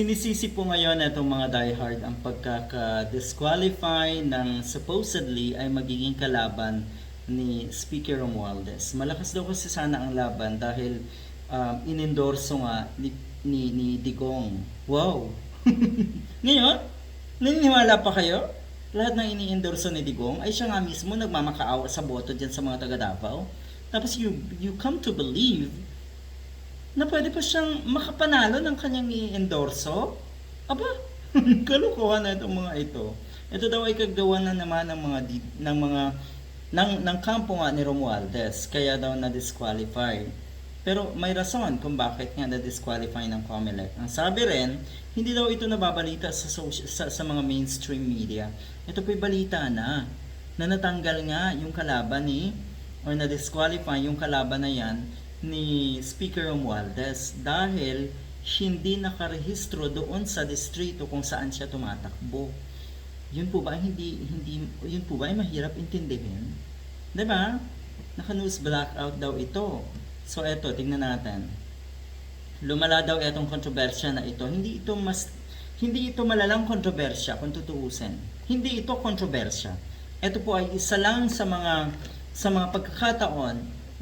Sinisisi po ngayon itong mga diehard ang pagkaka-disqualify ng supposedly ay magiging kalaban ni Speaker Romualdez. Malakas daw kasi sana ang laban dahil um, inendorso nga ni, ni, ni Digong. Wow! ngayon, naniniwala pa kayo? Lahat ng ini-endorso ni Digong ay siya nga mismo nagmamakaawa sa boto dyan sa mga taga Davao. Tapos you, you come to believe na pwede pa siyang makapanalo ng kanyang i-endorso? Aba, kalukuhan na itong mga ito. Ito daw ay kagawa na naman ng mga ng mga ng, ng kampo nga ni Romualdez, kaya daw na-disqualify. Pero may rason kung bakit nga na-disqualify ng COMELEC. Ang sabi rin, hindi daw ito nababalita sa, social, sa, sa mga mainstream media. Ito po'y balita na, na natanggal nga yung kalaban ni, or na-disqualify yung kalaban na yan ni Speaker Romualdez dahil hindi nakarehistro doon sa distrito kung saan siya tumatakbo. Yun po ba hindi hindi yun po ba ay mahirap intindihin? 'Di ba? Naka-news blackout daw ito. So eto, tingnan natin. Lumala daw itong kontrobersya na ito. Hindi ito mas hindi ito malalang kontrobersya kung tutuusin. Hindi ito kontrobersya. Ito po ay isa lang sa mga sa mga pagkakataon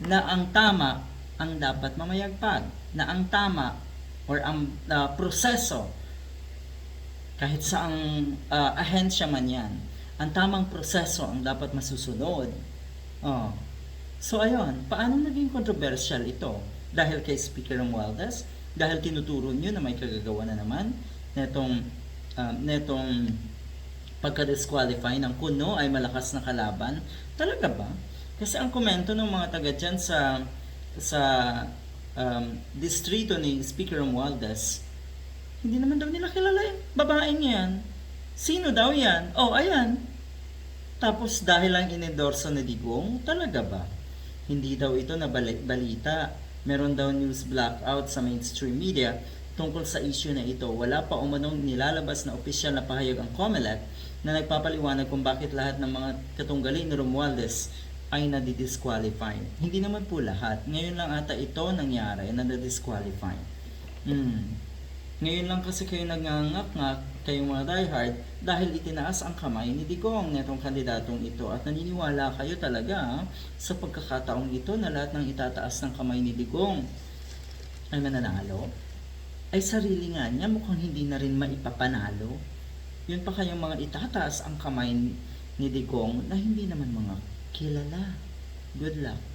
na ang tama ang dapat mamayagpag na ang tama or ang uh, proseso kahit sa ang uh, ahensya man yan ang tamang proseso ang dapat masusunod. Oh. so ayun paano naging controversial ito? Dahil kay Speaker Romualdez dahil tinuturo nyo na may kagagawa na naman netong uh, netong pagka-disqualify ng kuno ay malakas na kalaban. Talaga ba? Kasi ang komento ng mga taga dyan sa sa um, distrito ni Speaker Romualdez, hindi naman daw nila kilala yung babaeng yan. Sino daw yan? Oh, ayan. Tapos dahil lang inendorso ni Digong, talaga ba? Hindi daw ito na bali- balita. Meron daw news blackout sa mainstream media tungkol sa issue na ito. Wala pa umanong nilalabas na opisyal na pahayag ang COMELEC na nagpapaliwanag kung bakit lahat ng mga katunggali ni Romualdez ay nadidisqualify. Hindi naman po lahat. Ngayon lang ata ito nangyari na nadisqualify. Hmm. Ngayon lang kasi kayo nagngangak-ngak, kayong mga diehard, dahil itinaas ang kamay ni Digong netong kandidatong ito at naniniwala kayo talaga sa pagkakataong ito na lahat ng itataas ng kamay ni Digong ay mananalo. Ay sarili nga niya mukhang hindi na rin maipapanalo. Yun pa kayong mga itataas ang kamay ni Digong na hindi naman mga kilala. Good luck.